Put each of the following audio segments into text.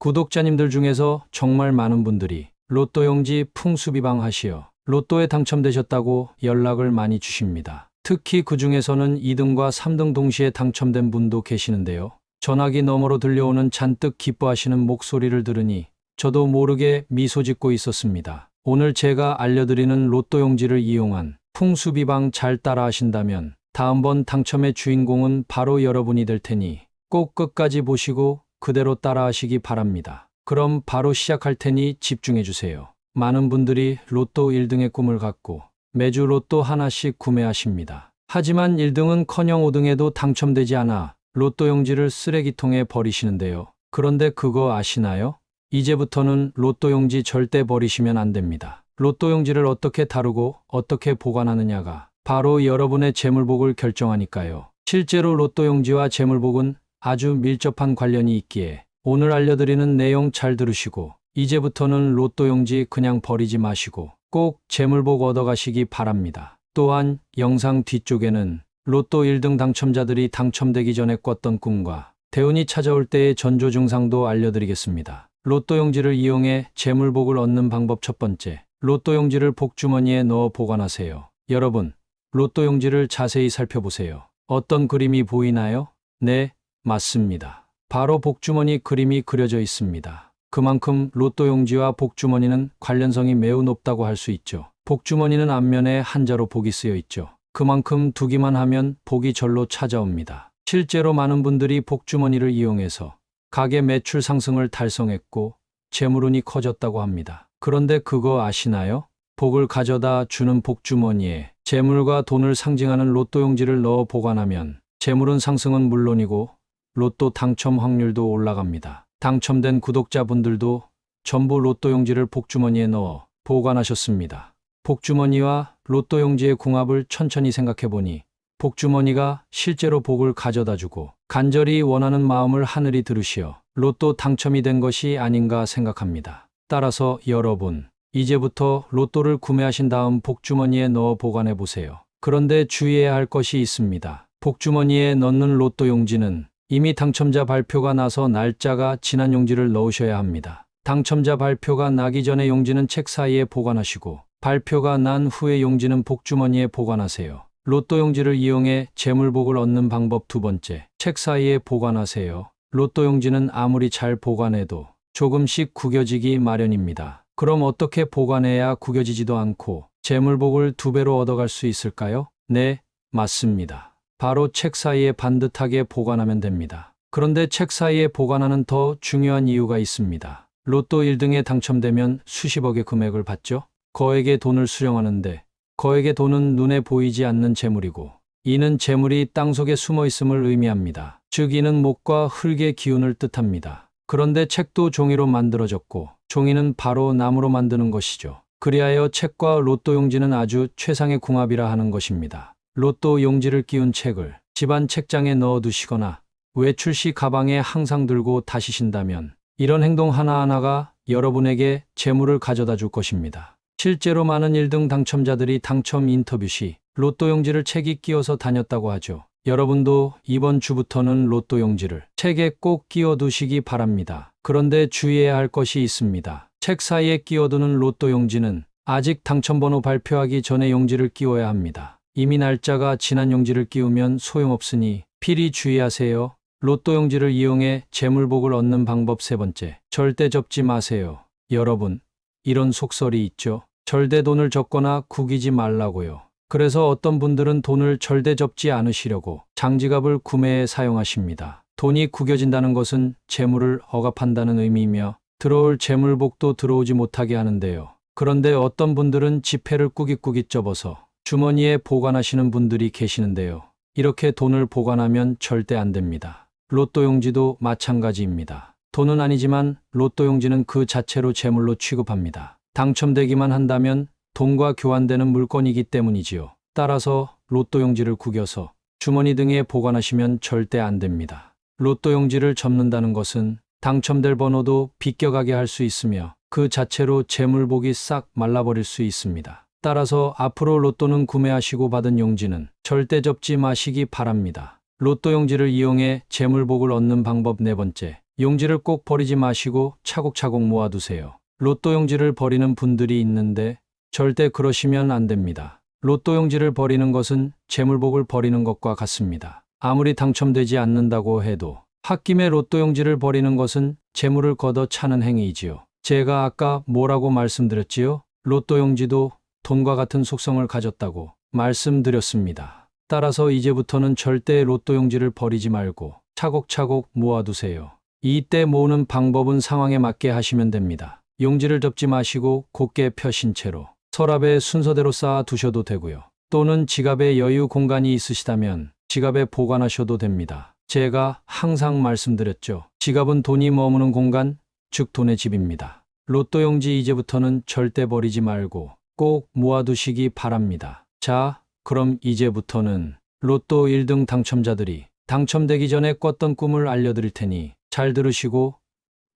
구독자님들 중에서 정말 많은 분들이 로또 용지 풍수비방 하시어 로또에 당첨되셨다고 연락을 많이 주십니다. 특히 그 중에서는 2등과 3등 동시에 당첨된 분도 계시는데요. 전화기 너머로 들려오는 잔뜩 기뻐하시는 목소리를 들으니 저도 모르게 미소 짓고 있었습니다. 오늘 제가 알려드리는 로또 용지를 이용한 풍수비방 잘 따라 하신다면 다음번 당첨의 주인공은 바로 여러분이 될 테니 꼭 끝까지 보시고 그대로 따라 하시기 바랍니다. 그럼 바로 시작할 테니 집중해 주세요. 많은 분들이 로또 1등의 꿈을 갖고 매주 로또 하나씩 구매하십니다. 하지만 1등은 커녕 5등에도 당첨되지 않아 로또 용지를 쓰레기통에 버리시는데요. 그런데 그거 아시나요? 이제부터는 로또 용지 절대 버리시면 안 됩니다. 로또 용지를 어떻게 다루고 어떻게 보관하느냐가 바로 여러분의 재물복을 결정하니까요. 실제로 로또 용지와 재물복은 아주 밀접한 관련이 있기에 오늘 알려드리는 내용 잘 들으시고 이제부터는 로또 용지 그냥 버리지 마시고 꼭 재물복 얻어가시기 바랍니다. 또한 영상 뒤쪽에는 로또 1등 당첨자들이 당첨되기 전에 꿨던 꿈과 대운이 찾아올 때의 전조 증상도 알려드리겠습니다. 로또 용지를 이용해 재물복을 얻는 방법 첫 번째, 로또 용지를 복주머니에 넣어 보관하세요. 여러분, 로또 용지를 자세히 살펴보세요. 어떤 그림이 보이나요? 네, 맞습니다. 바로 복주머니 그림이 그려져 있습니다. 그만큼 로또 용지와 복주머니는 관련성이 매우 높다고 할 수 있죠. 복주머니는 앞면에 한자로 복이 쓰여 있죠. 그만큼 두기만 하면 복이 절로 찾아옵니다. 실제로 많은 분들이 복주머니를 이용해서 가게 매출 상승을 달성했고 재물운이 커졌다고 합니다. 그런데 그거 아시나요? 복을 가져다 주는 복주머니에 재물과 돈을 상징하는 로또 용지를 넣어 보관하면 재물운 상승은 물론이고 로또 당첨 확률도 올라갑니다. 당첨된 구독자분들도 전부 로또 용지를 복주머니에 넣어 보관하셨습니다. 복주머니와 로또 용지의 궁합을 천천히 생각해 보니 복주머니가 실제로 복을 가져다 주고 간절히 원하는 마음을 하늘이 들으시어 로또 당첨이 된 것이 아닌가 생각합니다. 따라서 여러분, 이제부터 로또를 구매하신 다음 복주머니에 넣어 보관해 보세요. 그런데 주의해야 할 것이 있습니다. 복주머니에 넣는 로또 용지는 이미 당첨자 발표가 나서 날짜가 지난 용지를 넣으셔야 합니다. 당첨자 발표가 나기 전에 용지는 책 사이에 보관하시고 발표가 난 후에 용지는 복주머니에 보관하세요. 로또 용지를 이용해 재물복을 얻는 방법 두 번째, 책 사이에 보관하세요. 로또 용지는 아무리 잘 보관해도 조금씩 구겨지기 마련입니다. 그럼 어떻게 보관해야 구겨지지도 않고 재물복을 두 배로 얻어갈 수 있을까요? 네, 맞습니다. 바로 책 사이에 반듯하게 보관하면 됩니다. 그런데 책 사이에 보관하는 더 중요한 이유가 있습니다. 로또 1등에 당첨되면 수십억의 금액을 받죠? 거액의 돈을 수령하는데 거액의 돈은 눈에 보이지 않는 재물이고 이는 재물이 땅속에 숨어 있음을 의미합니다. 즉 이는 목과 흙의 기운을 뜻합니다. 그런데 책도 종이로 만들어졌고 종이는 바로 나무로 만드는 것이죠. 그리하여 책과 로또 용지는 아주 최상의 궁합이라 하는 것입니다. 로또 용지를 끼운 책을 집안 책장에 넣어 두시거나 외출 시 가방에 항상 들고 다니신다면 이런 행동 하나하나가 여러분에게 재물을 가져다 줄 것입니다. 실제로 많은 1등 당첨자들이 당첨 인터뷰 시 로또 용지를 책이 끼어서 다녔다고 하죠. 여러분도 이번 주부터는 로또 용지를 책에 꼭 끼워 두시기 바랍니다. 그런데 주의해야 할 것이 있습니다. 책 사이에 끼워두는 로또 용지는 아직 당첨번호 발표하기 전에 용지를 끼워야 합니다. 이미 날짜가 지난 용지를 끼우면 소용없으니 필히 주의하세요. 로또 용지를 이용해 재물복을 얻는 방법 세 번째. 절대 접지 마세요. 여러분, 이런 속설이 있죠. 절대 돈을 접거나 구기지 말라고요. 그래서 어떤 분들은 돈을 절대 접지 않으시려고 장지갑을 구매해 사용하십니다. 돈이 구겨진다는 것은 재물을 억압한다는 의미이며 들어올 재물복도 들어오지 못하게 하는데요. 그런데 어떤 분들은 지폐를 꾸깃꾸깃 접어서 주머니에 보관하시는 분들이 계시는데요. 이렇게 돈을 보관하면 절대 안 됩니다. 로또 용지도 마찬가지입니다. 돈은 아니지만 로또 용지는 그 자체로 재물로 취급합니다. 당첨되기만 한다면 돈과 교환되는 물건이기 때문이지요. 따라서 로또 용지를 구겨서 주머니 등에 보관하시면 절대 안 됩니다. 로또 용지를 접는다는 것은 당첨될 번호도 비껴가게 할 수 있으며 그 자체로 재물복이 싹 말라버릴 수 있습니다. 따라서 앞으로 로또는 구매하시고 받은 용지는 절대 접지 마시기 바랍니다. 로또 용지를 이용해 재물복을 얻는 방법 네 번째. 용지를 꼭 버리지 마시고 차곡차곡 모아두세요. 로또 용지를 버리는 분들이 있는데 절대 그러시면 안 됩니다. 로또 용지를 버리는 것은 재물복을 버리는 것과 같습니다. 아무리 당첨되지 않는다고 해도 홧김에 로또 용지를 버리는 것은 재물을 걷어 차는 행위이지요. 제가 아까 뭐라고 말씀드렸지요? 로또 용지도 돈과 같은 속성을 가졌다고 말씀드렸습니다. 따라서 이제부터는 절대 로또 용지를 버리지 말고 차곡차곡 모아두세요. 이때 모으는 방법은 상황에 맞게 하시면 됩니다. 용지를 접지 마시고 곧게 펴신 채로 서랍에 순서대로 쌓아 두셔도 되고요. 또는 지갑에 여유 공간이 있으시다면 지갑에 보관하셔도 됩니다. 제가 항상 말씀드렸죠. 지갑은 돈이 머무는 공간, 즉 돈의 집입니다. 로또 용지 이제부터는 절대 버리지 말고 꼭 모아두시기 바랍니다. 자, 그럼 이제부터는 로또 1등 당첨자들이 당첨되기 전에 꿨던 꿈을 알려드릴 테니 잘 들으시고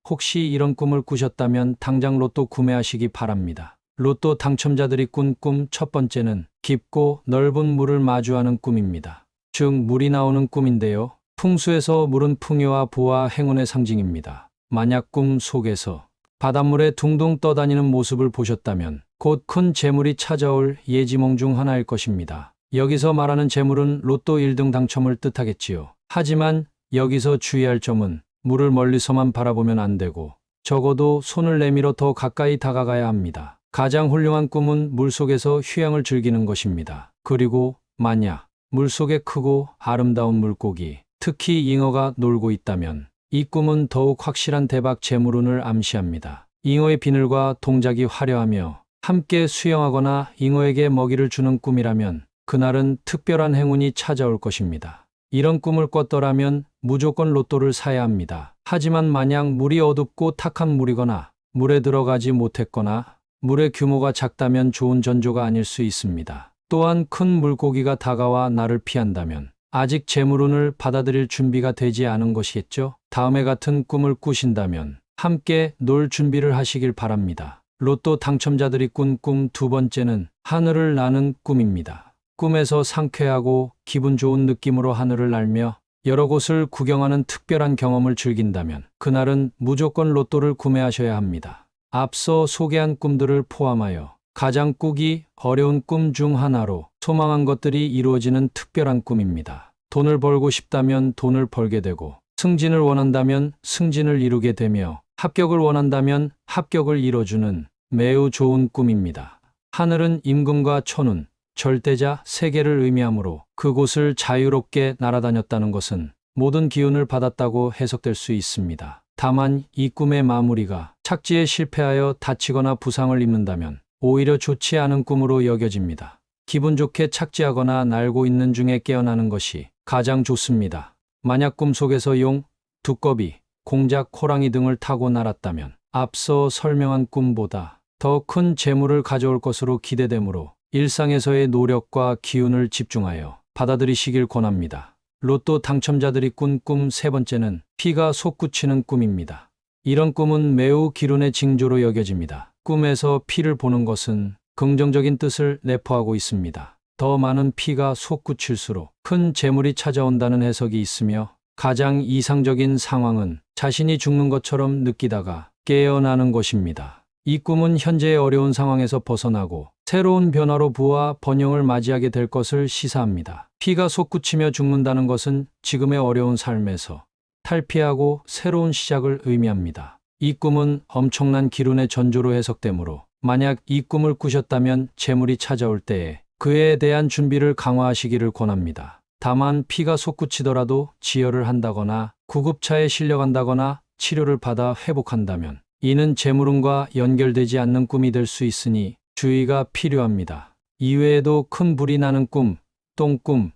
혹시 이런 꿈을 꾸셨다면 당장 로또 구매하시기 바랍니다. 로또 당첨자들이 꾼 꿈 첫 번째는 깊고 넓은 물을 마주하는 꿈입니다. 즉, 물이 나오는 꿈인데요. 풍수에서 물은 풍요와 부와 행운의 상징입니다. 만약 꿈 속에서 바닷물에 둥둥 떠다니는 모습을 보셨다면 곧 큰 재물이 찾아올 예지몽 중 하나일 것입니다. 여기서 말하는 재물은 로또 1등 당첨을 뜻하겠지요. 하지만 여기서 주의할 점은 물을 멀리서만 바라보면 안 되고 적어도 손을 내밀어 더 가까이 다가가야 합니다. 가장 훌륭한 꿈은 물속에서 휴양을 즐기는 것입니다. 그리고 만약 물속에 크고 아름다운 물고기, 특히 잉어가 놀고 있다면 이 꿈은 더욱 확실한 대박 재물운을 암시합니다. 잉어의 비늘과 동작이 화려하며 함께 수영하거나 잉어에게 먹이를 주는 꿈이라면 그날은 특별한 행운이 찾아올 것입니다. 이런 꿈을 꿨더라면 무조건 로또를 사야 합니다. 하지만 만약 물이 어둡고 탁한 물이거나 물에 들어가지 못했거나 물의 규모가 작다면 좋은 전조가 아닐 수 있습니다. 또한 큰 물고기가 다가와 나를 피한다면 아직 재물운을 받아들일 준비가 되지 않은 것이겠죠? 다음에 같은 꿈을 꾸신다면 함께 놀 준비를 하시길 바랍니다. 로또 당첨자들이 꾼 꿈 두 번째는 하늘을 나는 꿈입니다. 꿈에서 상쾌하고 기분 좋은 느낌으로 하늘을 날며 여러 곳을 구경하는 특별한 경험을 즐긴다면 그날은 무조건 로또를 구매하셔야 합니다. 앞서 소개한 꿈들을 포함하여 가장 꾸기 어려운 꿈 중 하나로 소망한 것들이 이루어지는 특별한 꿈입니다. 돈을 벌고 싶다면 돈을 벌게 되고 승진을 원한다면 승진을 이루게 되며 합격을 원한다면 합격을 이뤄주는 매우 좋은 꿈입니다. 하늘은 임금과 천운, 절대자 세 개를 의미하므로 그곳을 자유롭게 날아다녔다는 것은 모든 기운을 받았다고 해석될 수 있습니다. 다만 이 꿈의 마무리가 착지에 실패하여 다치거나 부상을 입는다면 오히려 좋지 않은 꿈으로 여겨집니다. 기분 좋게 착지하거나 날고 있는 중에 깨어나는 것이 가장 좋습니다. 만약 꿈속에서 용, 두꺼비, 공작, 호랑이 등을 타고 날았다면 앞서 설명한 꿈보다 더 큰 재물을 가져올 것으로 기대되므로 일상에서의 노력과 기운을 집중하여 받아들이시길 권합니다. 로또 당첨자들이 꾼 꿈 세 번째는 피가 솟구치는 꿈입니다. 이런 꿈은 매우 기론의 징조로 여겨집니다. 꿈에서 피를 보는 것은 긍정적인 뜻을 내포하고 있습니다. 더 많은 피가 솟구칠수록 큰 재물이 찾아온다는 해석이 있으며 가장 이상적인 상황은 자신이 죽는 것처럼 느끼다가 깨어나는 것입니다. 이 꿈은 현재의 어려운 상황에서 벗어나고 새로운 변화로 부와 번영을 맞이하게 될 것을 시사합니다. 피가 솟구치며 죽는다는 것은 지금의 어려운 삶에서 탈피하고 새로운 시작을 의미합니다. 이 꿈은 엄청난 기운의 전조로 해석되므로 만약 이 꿈을 꾸셨다면 재물이 찾아올 때에 그에 대한 준비를 강화하시기를 권합니다. 다만 피가 솟구치더라도 지혈을 한다거나 구급차에 실려간다거나 치료를 받아 회복한다면 이는 재물운과 연결되지 않는 꿈이 될 수 있으니 주의가 필요합니다. 이외에도 큰 불이 나는 꿈, 똥꿈,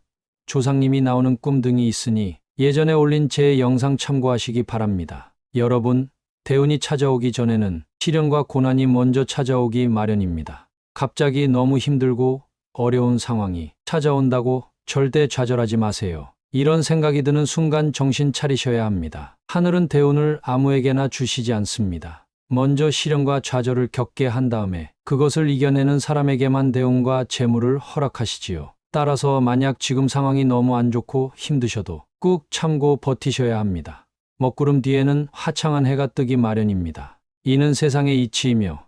조상님이 나오는 꿈 등이 있으니 예전에 올린 제 영상 참고하시기 바랍니다. 여러분, 대운이 찾아오기 전에는 시련과 고난이 먼저 찾아오기 마련입니다. 갑자기 너무 힘들고 어려운 상황이 찾아온다고 절대 좌절하지 마세요. 이런 생각이 드는 순간 정신 차리셔야 합니다. 하늘은 대운을 아무에게나 주시지 않습니다. 먼저 시련과 좌절을 겪게 한 다음에 그것을 이겨내는 사람에게만 대운과 재물을 허락하시지요. 따라서 만약 지금 상황이 너무 안 좋고 힘드셔도 꾹 참고 버티셔야 합니다. 먹구름 뒤에는 화창한 해가 뜨기 마련입니다. 이는 세상의 이치이며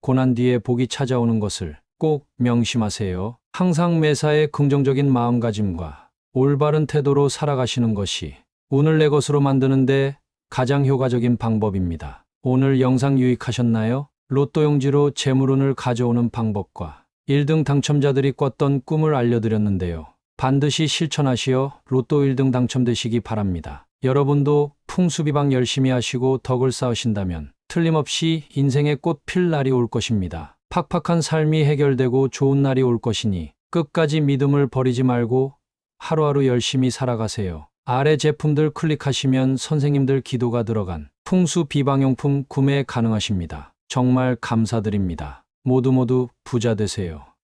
고난 뒤에 복이 찾아오는 것을 꼭 명심하세요. 항상 매사에 긍정적인 마음가짐과 올바른 태도로 살아가시는 것이 운을 내 것으로 만드는데 가장 효과적인 방법입니다. 오늘 영상 유익하셨나요? 로또 용지로 재물운을 가져오는 방법과 1등 당첨자들이 꿨던 꿈을 알려드렸는데요. 반드시 실천하시어 로또 1등 당첨되시기 바랍니다. 여러분도 풍수비방 열심히 하시고 덕을 쌓으신다면 틀림없이 인생의 꽃 필 날이 올 것입니다. 팍팍한 삶이 해결되고 좋은 날이 올 것이니 끝까지 믿음을 버리지 말고 하루하루 열심히 살아가세요. 아래 제품들 클릭하시면 선생님들 기도가 들어간 풍수 비방용품 구매 가능하십니다. 정말 감사드립니다. 모두 모두 부자 되세요.